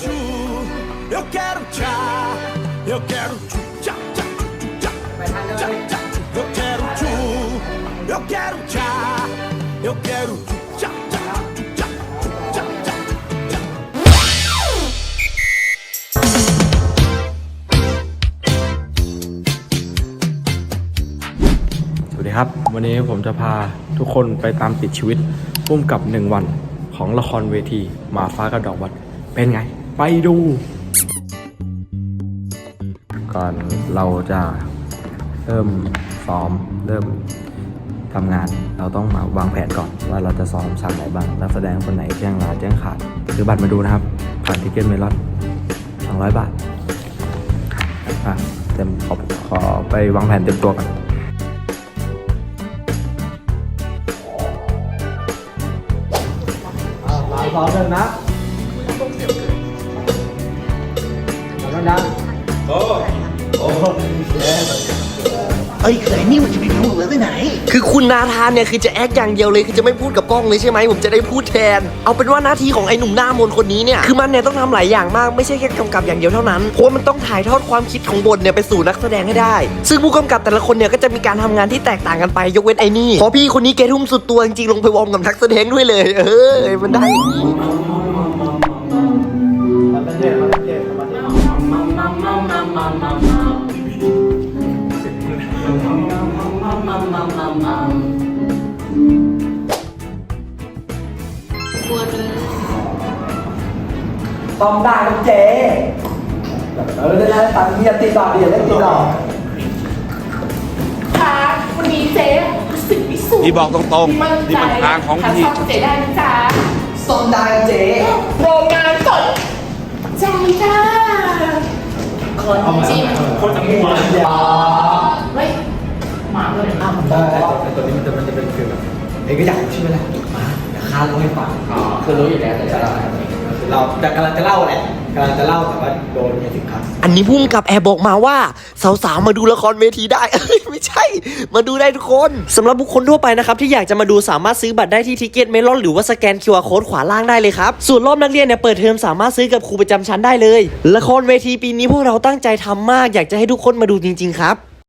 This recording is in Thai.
tchu, eu quero tchá, eu quero tchu, tchá, tchá, tchu, tchá, tchá, tchá, eu quero tchu, eu quero tchá, eu quero tchu, tchá, tchá, tchá, tchá, tchá, tchá. สวัสดีครับ วันนี้ผมจะพาทุกคนไปตามติดชีวิตพุ่มกับหนึ่งวันของละครเวทีหมาฟ้ากับดอกวัดเป็นไง ไปดู ก่อนเราจะเริ่มซ้อมเริ่มทำงานเราต้องมาวางแผนก่อนว่าเราจะซ้อมฉากไหนบ้างนักแสดงคนไหนแจ้งลาแจ้งขาดซื้อบัตรมาดูนะครับผ่านทิเก็ตเมลอน200บาทอะเต็มขอขอไปวางแผนเต็มตัวกันสามสองหนึ่งนะ ดังเอ้ยคือไอ้นี่มันจะไปรู้หรือไปไหน คือคุณนาธานเนี่ยคือจะแอคอย่างเดียวเลยคือจะไม่พูดกับกล้องเลยใช่ไหมผมจะได้พูดแทน เอาเป็นว่าหน้าที่ของไอ้หนุ่มหน้ามนต์คนนี้เนี่ยคือมันเนี่ยต้องทำหลายอย่างมากไม่ใช่แค่กำกับอย่างเดียวเท่านั้นเพราะว่ามันต้องถ่ายทอดความคิดของบทเนี่ยไปสู่นักแสดงให้ได้ ซึ่งผู้กำกับแต่ละคนเนี่ยก็จะมีการทำงานที่แตกต่างกันไปยกเว้นไอ้นี่เพราะพี่คนนี้แกทุ่มสุดตัวจริงๆลงไปวอร์มกับนักแสดงด้วยเลย เออมันได้ ต้อมได้ครับเจ๊เออได้ได้ตังค์อย่าติดต่อดิอย่าเล่นติดต่อค่ะวันนี้เจ๊รู้สึกพิสูจน์พี่บอกตรงๆมั่นนี่ใจมันทางของพี่ทซ่อมเจ๊ได้ไหมจ๊ะ ต้อมได้ครับเจ๊ โรงงานสดใจจ้า คนจริงคนจะมัวเฮ้ยหมาเลยอะได้แต่ตัวนี้มันจะมันจะเป็นคือแบบเอ้ยก็อยากใช่ไหมล่ะมาเดี๋ยวข้าเล่าให้ฟังคือรู้อยู่แล้วแต่จะ เล่าเราแต่กำลังจะเล่าแหละกำลังจะเล่าแต่ว่าโดนเนี่ยถึงครับอันนี้พุ่มกับแอบบอกมาว่า สาวๆมาดูละครเวทีได้ เอ้ยไม่ใช่ มาดูได้ทุกคนสำหรับบุคคลทั่วไปนะครับ ที่อยากจะมาดูสามารถซื้อบัตรได้ที่ทิเก็ตเมลอนหรือว่าสแกน QR Code ขวาล่างได้เลยครับส่วนรอบนักเรียนเนี่ยเปิดเทอมสามารถซื้อกับครูประจำชั้นได้เลย ละครเวทีปีนี้พวกเราตั้งใจทำมาก อยากจะให้ทุกคนมาดูจริง ๆ ครับ